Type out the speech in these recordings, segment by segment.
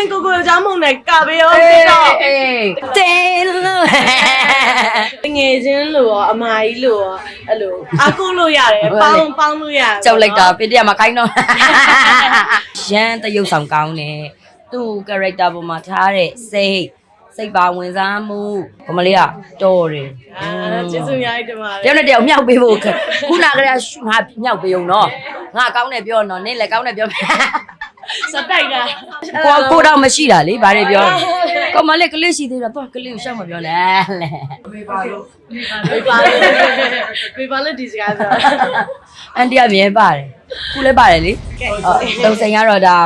ချင်းကိုကိုကြောင့်မုံနဲ့ကပေးရောတော့အေးတင်းလို့တငယ်ချင်းလို့ရောအမကြီးလို့ရောအဲ့လိုအကူလို့ရတယ်ပေါင်းပေါင်းလို့ရတယ်ကြောက်လိုက်တာပြတရမှာခိုင်းတော့ရန်တရုပ်ဆောင်ကောင်းတယ်သူ့ character ပေါ်မှာထားတဲ့စိတ်စိတ်ပါဝင်စားမှုဘမလေးကတော်တယ်အာကျေးဇူးများတင်ပါတယောက်နဲ့တယောက်မြောက်ပေးဖို့ခုနကတည်းကငါမြောက်ပေးအောင်နော်ငါကောင်းတယ်ပြောနော်နင်းလည်းကောင်းတယ်ပြော စတိုက်တာကိုကိုတော့မရှိတာလေဘာတွေပြောကောမလေးကလေးရှိသေးတာတော့ကလေးကိုရှောက်မပြောနဲ့လေဝေပါလို့ဝေပါလို့ဒီစကားပြောအန်တီကမြဲပါတယ်ခုလည်းပါတယ်လေဟုတ်တုံစိန်ကတော့ဒါ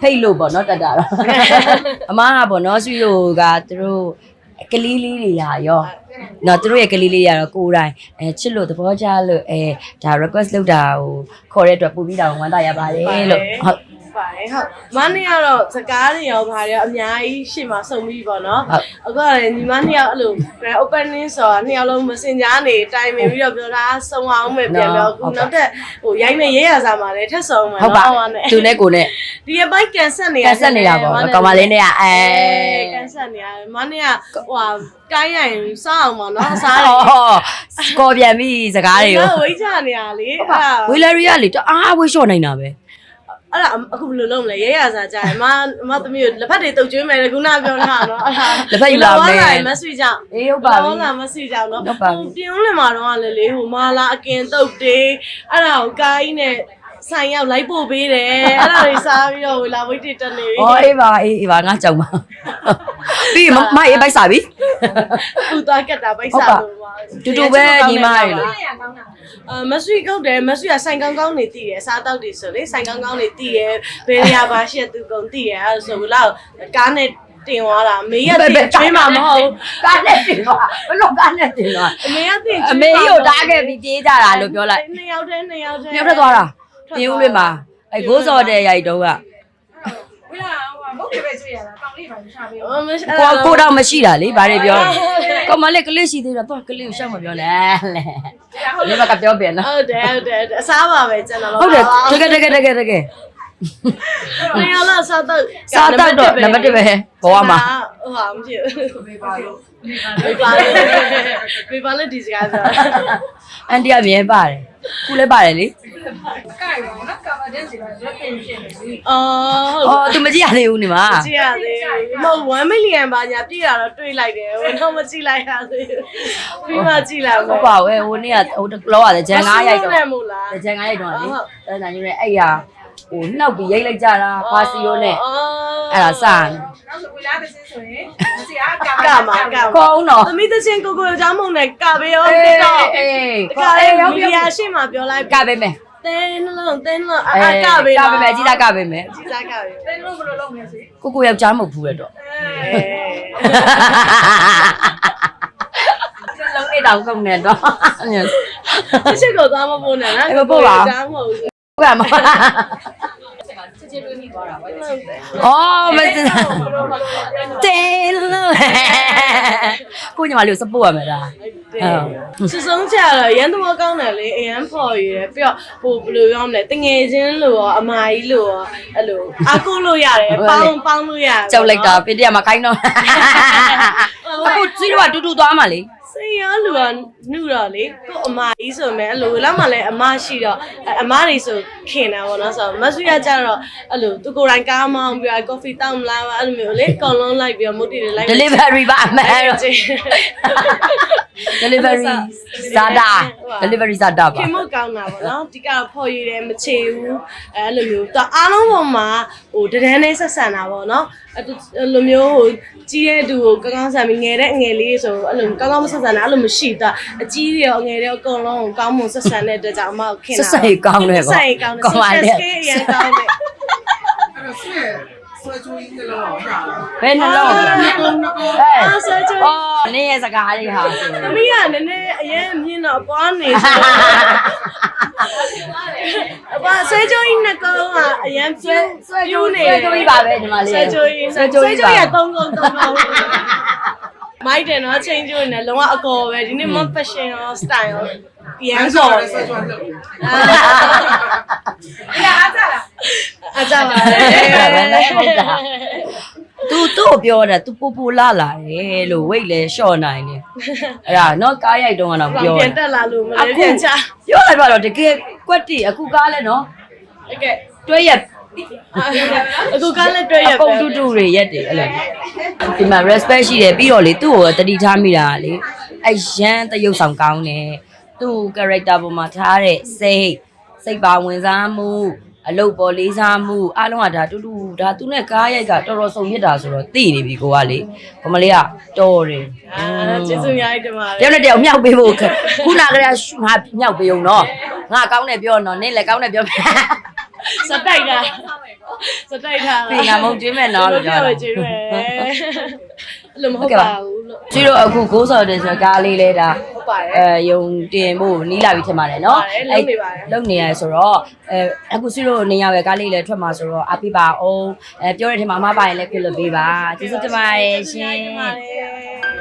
ဖိတ်လို့ပေါ့နော်တတ်တာတော့အမားကပေါ့နော်ဆွေတို့ကသူတို့ကလေးလေးတွေရာရောနော်သူတို့ရဲ့ကလေးလေးရာတော့ကိုယ်တိုင်အဲချစ်လို့သဘောကျလို့အဲဒါ request လုပ်တာဟိုခေါ်တဲ့အတွက်ပို့ပြီးတာဝမ်းသာရပါတယ်လို့ဟုတ် ပါတယ်ဟုတ်မနေ့ကတော့စကားတွေရောဗါတွေရောအများကြီးရှေ့မှာစုံပြီးပေါ့နော်ဟုတ်အခုကလည်းညီမနှစ်ယောက်အဲ့လို grand opening ဆိုတာနှစ်ယောက်လုံး messenger နေတိုင်ပင်ပြီးတော့ပြောတာစုံအောင်မယ်ပြန်ပြောအခုနောက်ထပ်ဟိုရိုက်မဲ့ရဲရစာမှာလည်းထက်စုံမယ်ဟုတ်ပါနော်နဲ့သူနဲ့ကိုနဲ့ဒီအပိုင်းကန်ဆက်နေကန်ဆက်နေတာပေါ့နော်ကောင်မလေးနဲ့ကအဲကန်ဆက်နေရတယ်မနေ့ကဟိုဟာကိုင်းရိုင်စားအောင်ပါနော်စားတယ်ဟောစကောပြန်ပြီစကားတွေကိုဝိတ်ချနေရလေအဲ့ဒါဝေလရီကလေတအားဝေးလျှော့နိုင်တာပဲ အဲ့ဒါအခုဘယ်လိုလုပ်မလဲရဲရစာကြတယ်မမသမီးကိုလက်ဖက်တွေတုတ်ကျွေးမယ်လေခုနပြောတာနော်အဲ့ဒါလက်ဖက်ယူလာမယ်မဆွေကြောင့်အေးဟုတ်ပါပြီလောလာမဆွေကြောင့်နော်ဟုတ်ပါပြီပြင်းလင်မာတော့ကလည်းလေဟိုမာလာအကင်တုတ်တေးအဲ့ဒါကိုကိုင်းနဲ့ဆိုင်ရောက်လိုက်ပို့ပေးတယ်အဲ့ဒါတွေစားပြီးတော့ဝေလာဝိတ်တွေတက်နေပြီ။အော်အေးပါအေးအေးပါငါကြောက်ပါ။ ပြီးမမအေးပိုက်စားပြီပူသွားကတ်တာပိတ်စားလို့ပါ။တူတူပဲညီမတွေလေအမဆွေကုတ်တယ်မဆွေကဆိုင်ကောင်းကောင်းနေတည်တယ်စားတောက်တွေဆိုလေဆိုင်ကောင်းကောင်းနေတည်တယ်ဘယ်နေရာပါရှက်သူကုန်တည်တယ်အဲ့ဒါဆိုလောက်ကားနဲ့တင်သွားတာမေရတင်ချွေးမှာမဟုတ်။ကားနဲ့တင်တော့ဘလို့ကားနဲ့တင်တော့အမေကတင်အမေကြီးကိုတားခဲ့ပြီးပြေးကြတာလို့ပြောလိုက်နှစ်ယောက်တည်းနှစ်ယောက်တည်း။ပြောထွက်သွားတာ။ပြင်းဦးလေးမှာအဲဂိုးစော်တဲ့ရိုက်တုံးကဝိလာ ဟိုမုတ်တွေပဲတွေ့ရတာကောင်းလေးပါရှာပေးအမေကိုကိုတော့မရှိတာလေဘာတွေပြော။ကောင်မလေးကလေးရှိသေးတာတော့ကလေးကိုရှောက်မပြောနဲ့လေ။ဒီဘက်ကပြောပြန်နော်ဟုတ်တယ်ဟုတ်တယ်အစားပါပဲကျန်တော့။ဟုတ်တယ်တကယ်တကယ်တကယ်တကယ် နှစ်ယောက်လားစားတော့စားတော့တော့နံပါတ်1ပဲဘောမှာဟိုဟာမဖြစ်ဘူးမေပါလို့မေပါလို့မေပါလို့ဒီစကားပြောအန်တီကမြဲပါတယ်ခုလည်းပါတယ်လေကိုက်ပါတော့ကာမဒန်စီကရက်ပင်ဖြစ်နေပြီအော်ဟုတ်အော်သူမကြည့်ရသေးဘူးနေမှာကြည့်ရသေးမဟုတ်1 million ပါညာပြည့်တာတော့တွေးလိုက်တယ်ဟိုတော့မကြည့်လိုက်ရသေးဘူးပြီးမှကြည့်လိုက်ဟုတ်ပါဘူးဟိုနေ့ကဟိုတလောရတယ်ဂျန်9ရိုက်တော့တယ်မို့လားဂျန်9ရိုက်တော့လေဟုတ်အဲ့ဒါညနေအဲ့ရ ဟိုနှောက်ပြီးရိုက်လိုက်ကြတာဖာစီရိုနဲ့အော်အဲ့ဒါစတယ်နောက်ဆိုဝိလာတစ်စင်းဆိုရင်မစီအားကာကမှာကမှာကောင်းတော့သမီးသချင်းကိုကိုကြောင့်မုံနဲ့ကပေးရောအေးတက်တော့အေးတခါလေးမီဒီယာရှေ့မှာပြောလိုက်ကပေးမယ်တင်းနှလုံးတင်းနှလုံးအာကပေးကပေးမယ်ကြီးသားကပေးမယ်ကြီးသားကပေးတင်းလို့ဘယ်လိုလုပ်မလဲစီကိုကိုယောက်ျားမဟုတ်ဘူးရတော့လုံးနေတောင်ကုန်နေတော့ချစ်ချစ်ကိုသွားမပို့နဲ့နော်အဲ့မပို့ပါဘူးဒါမှမဟုတ်ဘူး ဟုတ်ကဲ့မအော်မစတင်းလို့ကိုညီမလေးကိုစပို့ရမယ်ဒါစစုံချတော့ရန်တော်ကောင်းတယ်လေအရန်ဖော်ရယ်ပြီးတော့ဟိုဘယ်လိုပြောမလဲတငယ်ချင်းလို့ရောအမကြီးလို့ရောအဲ့လိုအကူလို့ရတယ်ပေါင်းပေါင်းလို့ရတယ်ကြောက်လိုက်တာပြတရမှာခိုင်းတော့ အခုစီးတော့တူတူသွားမှာလေစိတ်ရောလူကနှုတော့လေကို့အမကြီးဆိုမယ်အဲ့လိုလောက်မှလည်းအမရှိတော့အမတွေဆိုခင်တာပေါ့နော်ဆိုတော့မဆွေရကြတော့အဲ့လိုသူကိုယ်တိုင်ကားမောင်းပြီးတော့ coffee တောက်မလားအဲ့လိုမျိုးလေအကုန်လုံးလိုက်ပြီးတော့မုတ်တီတွေလိုက် delivery ပါအမှန်တော့ delivery ဇာတာ delivery ဇာတာပါခင်မကောင်းတာပေါ့နော်ဒီကတော့ဖော်ရည်တယ်မချေဘူးအဲ့လိုမျိုးတော့အားလုံးပေါ်မှာဟိုတဒန်းနဲ့ဆက်ဆံတာပေါ့နော်အဲ့လိုမျိုးဟိုကြီးတဲ့သူကိုကောင်းကောင်းဆန်ပြီးငယ်တဲ့အငယ်လေးဆိုအဲ့လိုကောင်းကောင်းမဆက်ဆံတာအဲ့လိုမရှိတော့အကြီးတွေရောအငယ်တွေရောအကုန်လုံးကိုကောင်းမွန်ဆက်ဆံတဲ့အတွက်ကြောင့်အမကိုခင်တာဆက်ဆက်ကောင်းတယ်ဆက်ကောဆက်ကောင်းတယ်ကောင်းပါလေဆက်ဆက်ရန်ကောင်းတယ်အဲ့တော့ ဆွဲဆွဲချိုးရင်းကလေးတော့ဟာဘယ်နှလုံးနှစ်ကုန်းနှစ်ကုန်းဟဲ့အားဆက်ချင်အော်နင်းရဲ့စကားလေးဟာဆိုသမီးကနည်းနည်းအရင်မြင်တော့ပွားနေဆိုအပါဆွဲကြိုးကြီးနှစ်ကောင်ကအရင်ပြူပြူနေဆွဲကြိုးကြီးပါပဲညီမလေးဆွဲကြိုးကြီးဆွဲကြိုးကြီးပါရသုံးကုန်သုံးကုန်မိုက်တယ်နော်ချင်းကျိုးနေလုံးဝအကောပဲဒီနေ့ mon fashion ရော style ရော ရန်ကော ဆွဲချိုးလုပ်ပြီး ဝိလာအားကြလား အကြပါလေ ဘယ်လဲဟုတ်တာ तू သူ့ကိုပြောတာ तू ပူပူလာလာတယ်လို့ weight လဲ short နိုင်တယ်အဲ့ဒါနော်ကားရိုက်တုန်းကတော့ပြော ပြန် တာ တက်လာလို့မလဲပြန်ချ ပြောလိုက်ပါတော့တကယ်ကွက်တီအခုကားလဲနော် โอเค တွဲရက် အခုကလည်းတွေ့ရ အကုန်တူတူတွေရက်တယ်အဲ့လိုဒီမှာ respect ရှိတယ်ပြီးတော့လေသူ့ကိုတတိထားမိတာကလေအရန်တရုပ်ဆောင်ကောင်းတယ် သူ့ character ပေါ်မှာထားတဲ့စိတ်စိတ်ပါဝင်စားမှုအလုပ်ပေါ်လေးစားမှုအားလုံးကဒါတူတူဒါသူနဲ့ကားရိုက်ကတော်တော်စုံရစ်တာဆိုတော့သိနေပြီကိုကလေကမလေးကတော်တယ်အာကျေးဇူးများကြီးတင်ပါတတယောယ်က်နဲ့တယောက်မြောက်ပေးဖို့ခက်ခုနကတည်းကရှူငါမြောက်ပေးအောင်နော်ငါကောင်းတယ်ပြောနော်နင်းလည်းကောင်းတယ်ပြောမယ်စတိုက်တာစတိုက်တာပြင်ကမုံကျွေးမယ်နော်လို့ပြောတာကျွေးမယ် အဲ့လိုမဟုတ်ပါဘူးလို့ ကျွေးတော့အခုကိုးစော်တယ်ဆိုတော့ကားလေးလဲဒါဟုတ်ပါတယ်အဲယုံတင်ဖို့နီးလာပြီထင်ပါတယ်နော်ဟုတ်ပါတယ်လုပ်နေပါတယ် လုပ်နေရဆိုတော့အဲအခုဆွေးတို့နေရပဲကားလေးလဲထွက်မှာဆိုတော့အပိပါအောင်အဲပြောတဲ့ထင်မှာအမပါရင်လည်းခွင့်လွှတ်ပေးပါကျေးဇူးတင်ပါတယ်ရှင် ပါတယ်